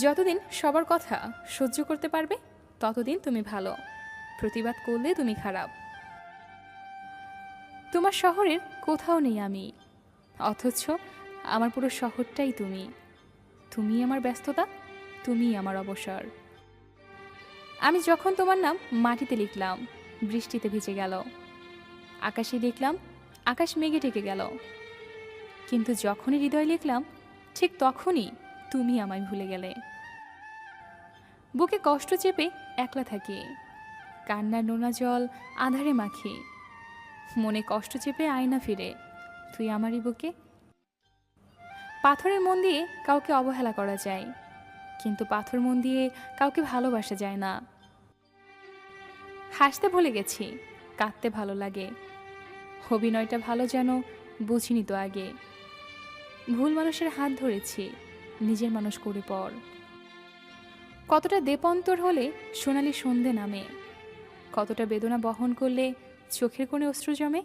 যতদিন সবার কথা সহ্য করতে পারবে, ততদিন তুমি ভালো। প্রতিবাদ করলে তুমি খারাপ। তোমার শহরের কোথাও নেই আমি। অথচ আমার পুরো শহরটাই তুমি। তুমি আমার ব্যস্ততা, তুমি আমার অবসর। আমি যখন তোমার নাম মাটিতে লিখলাম, বৃষ্টিতে ভিজে গেল। আকাশে লিখলাম আকাশ মেঘে ঢেকে গেল। কিন্তু যখনই হৃদয় লিখলাম, ঠিক তখনই তুমি আমায় ভুলে গেলে। বুকে কষ্ট চেপে একলা থাকি। কান্নার নোনা জল আধারে মাখি। মনে কষ্ট চেপে আয়না ফিরে। তুই আমারই বুকে। পাথরের মন দিয়ে কাউকে অবহেলা করা যায়। কিন্তু পাথর মন দিয়ে কাউকে ভালোবাসা যায় না। হাসতে ভুলে গেছি, কাঁদতে ভালো লাগে। অভিনয়টা ভালো যেন বুঝিনি তো আগে। ভুল মানুষের হাত ধরেছি। নিজের মানুষ করে পর। কতটা দেপন্তর হলে সোনালি সন্ধে নামে। কতটা বেদনা বহন করলে চোখের কোণে অশ্রু জমে।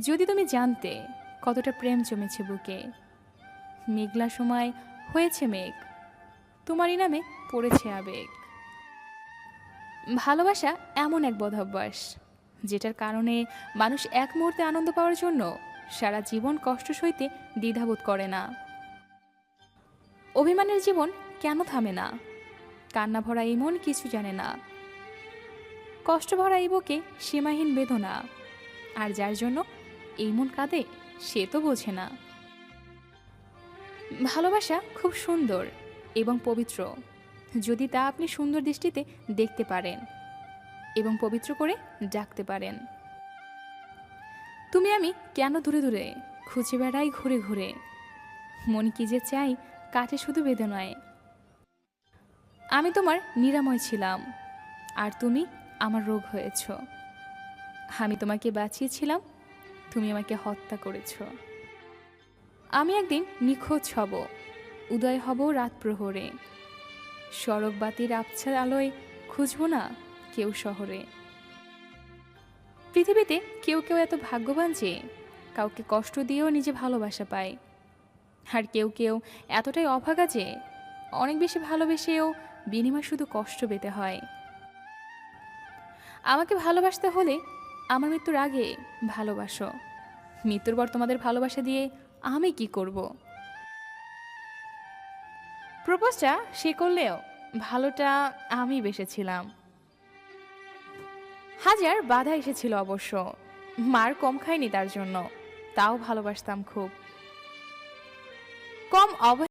যদি তুমি জানতে কতটা প্রেম জমেছে বুকে। মেঘলা সময় হয়েছে মেঘ, তোমারই নামে পড়েছে আবেগ। ভালোবাসা এমন এক বদভ্যাস যেটার কারণে মানুষ এক মুহূর্তে আনন্দ পাওয়ার জন্য সারা জীবন কষ্ট সইতে দ্বিধাবোধ করে না। অভিমানের জীবন কেন থামে না? কান্না ভরা এই মন কিছু জানে না। কষ্ট ভরা এই বুকে সীমাহীন বেদনা। আর যার জন্য এই মন কাঁদে, সে তো বোঝে না। ভালোবাসা খুব সুন্দর এবং পবিত্র। যদি তা আপনি সুন্দর দৃষ্টিতে দেখতে পারেন এবং পবিত্র করে ডাকতে পারেন। তুমি আমি কেন দূরে দূরে খুঁজে বেড়াই ঘুরে ঘুরে? মন কি যে চাই কাটে শুধু বেদনায়। আমি তোমার নিরাময় ছিলাম, আর তুমি আমার রোগ হয়েছ। আমি তোমাকে বাঁচিয়েছিলাম, তুমি আমাকে হত্যা করেছ। আমি একদিন নিখোঁজ হব, উদয় হব রাত প্রহরে। সড়ক বাতির আবছার আলোয় খুঁজব না কেউ শহরে। পৃথিবীতে কেউ কেউ এত ভাগ্যবান যে, কাউকে কষ্ট দিয়েও নিজে ভালোবাসা পায়। আর কেউ কেউ এতটাই অভাগা যে অনেক বেশি ভালোবেসেও বিনিময় শুধু কষ্ট পেতে হয়। আমাকে ভালোবাসতে হলে আমার মৃত্যুর আগে ভালোবাসো। মৃত্যুর পর তোমাদের ভালোবাসা দিয়ে আমি কি করব? প্রপোজটা সে করলেও ভালোটা আমি বেসেছিলাম। হাজার বাধা এসেছিল অবশ্য। মার কম খায়নি তার জন্য। তাও ভালোবাসতাম খুব। কম অব